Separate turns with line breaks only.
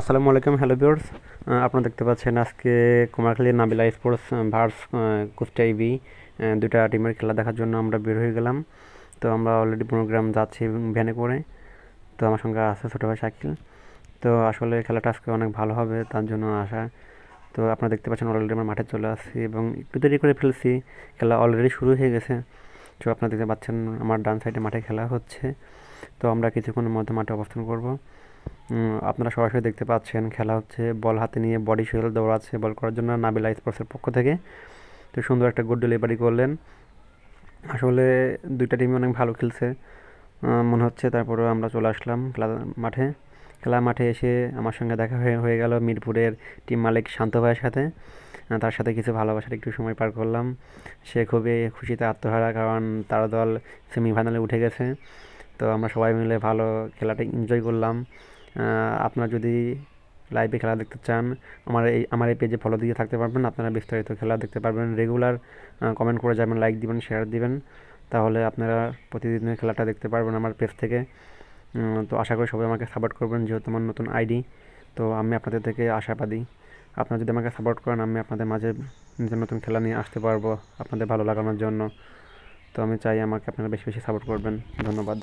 আসসালামু আলাইকুম, hello viewers. আপনারা দেখতে পাচ্ছেন আজকে কুমারখালী নাবিলা স্পোর্টস ভার্স কুষ্টিয়া ইবি দুটা টিমের খেলা দেখার জন্য আমরা বের হয়ে গেলাম। তো আমরা অলরেডি প্রোগ্রাম যাচ্ছি ভ্যানে করে। তো আমার সঙ্গে আছে ছোটো ভাই শাকিল। তো আসলে খেলাটা আজকে অনেক ভালো হবে, তার জন্য আসা তো আপনারা দেখতে পাচ্ছেন অলরেডি আমরা মাঠে চলে আসছি এবং একটু দেরি করে ফেলছি। খেলা অলরেডি শুরু হয়ে গেছে। তো আপনারা দেখতে পাচ্ছেন আমার ডান সাইডে মাঠে খেলা হচ্ছে। তো আমরা কিছুক্ষণের মধ্যে মাঠে অবস্থান করব। আপনারা সরাসরি দেখতে পাচ্ছেন খেলা হচ্ছে, বল হাতে নিয়ে বডি শেল দৌড়াচ্ছে বল করার জন্য নাবিলা স্পোর্টসের পক্ষ থেকে। তো সুন্দর একটা গুড ডেলিভারি করলেন। আসলে দুইটা টিমই অনেক ভালো খেলছে। মনে হচ্ছে তারপরে আমরা চলে আসলাম খেলা মাঠে। খেলা মাঠে এসে আমার সঙ্গে দেখা হয়ে হয়ে গেল মিরপুরের টিম মালিক শান্ত ভাইয়ের সাথে। তার সাথে কিছু ভালোবাসার একটু সময় পার করলাম। সে খুবই খুশিতে আত্মহারা কারণ তার দল সেমিফাইনালে উঠে গেছে। তো আমরা সবাই মিলে ভালো খেলাটা এনজয় করলাম। আপনারা যদি লাইভে খেলা দেখতে চান, আমার এই আমার এই পেজে ফলো দিয়ে থাকতে পারবেন, আপনারা বিস্তারিত খেলা দেখতে পারবেন। রেগুলার কমেন্ট করে যাবেন লাইক দিবেন শেয়ার দিবেন, তাহলে আপনারা প্রতিদিনের খেলাটা দেখতে পারবেন আমার পেজ থেকে। তো আশা করি সবাই আমাকে সাপোর্ট করবেন, যেহেতু আমার নতুন আইডি তো আমি আপনাদের থেকে আশাবাদী আপনারা যদি আমাকে সাপোর্ট করেন, আমি আপনাদের মাঝে নিজের নতুন খেলা নিয়ে আসতে পারব, আপনাদের ভালো লাগানোর জন্য। তো আমি চাই আমাকে আপনারা বেশি বেশি সাপোর্ট করবেন। ধন্যবাদ।